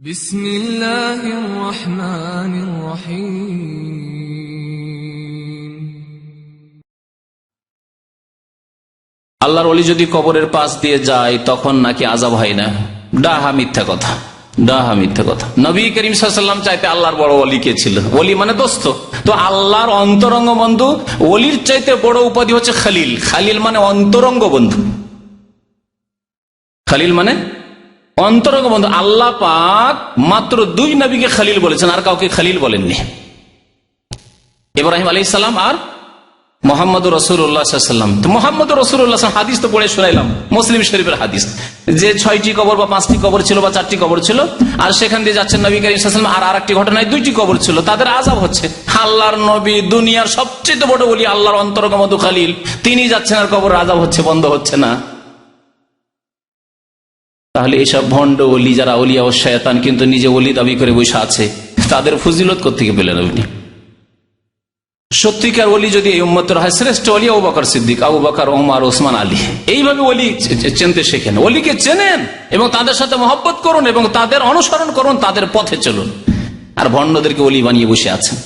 بسم الله الرحمن الرحيم আল্লাহর অলি যদি কবরের পাশ দিয়ে যায় তখন নাকি আজাব হয় না ডাহা মিথ্যা কথা ডাহা মিথ্যা কথা নবী করিম সাল্লাম চাইতে আল্লাহর বড় অলি কে ছিল অলি মানে দোস্ত তো আল্লাহর অন্তরঙ্গ বন্ধু অলির চাইতে বড় উপাধি হচ্ছে খালিল খালিল মানে অন্তরঙ্গ বন্ধু খালিল মানে অন্তরঙ্গ বন্ধু আল্লাহ পাক মাত্র দুই নবীকে খালিল বলেছেন, আর কাউকে খালিল বলেননি। ইব্রাহিম আলী সালাম আর মোহাম্মদ রসুল্লাহাম তো মোহাম্মদ রসুল্লাহ হাদিস তো পড়ে শোনাইলাম, মুসলিম শরীফের হাদিস। যে ছয়টি কবর বা পাঁচটি কবর ছিল বা চারটি কবর ছিল, আর সেখান দিয়ে যাচ্ছেন নবী করিম আর আরেকটি ঘটনায় দুইটি কবর ছিল, তাদের আজাব হচ্ছে। আল্লাহর নবী দুনিয়ার সবচেয়ে বড় বলি আল্লাহর অন্তর্গমধু খালিল। তিনি যাচ্ছেন আর কবর আজাব হচ্ছে, বন্ধ হচ্ছে না। তাহলে এইসব ভণ্ড অলি যারা অলিয়া ও শয়তান কিন্তু নিজে অলি দাবি করে বসে আছে, তাদের ফজিলত কোথেকে পেলেন আপনি? সত্যিকার অলি যদি এই উম্মতর হয়, শ্রেষ্ঠ অলি আবু বাকর সিদ্দিক, আবু বাকর, ওমার, ওসমান, আলী। এইভাবে অলি চেনতে শেখেন। অলিকে চেনেন এবং তাদের সাথে মহব্বত করুন এবং তাদের অনুসরণ করুন, তাদের পথে চলুন। আর ভণ্ডদেরকে অলি বানিয়ে বসে আছেন।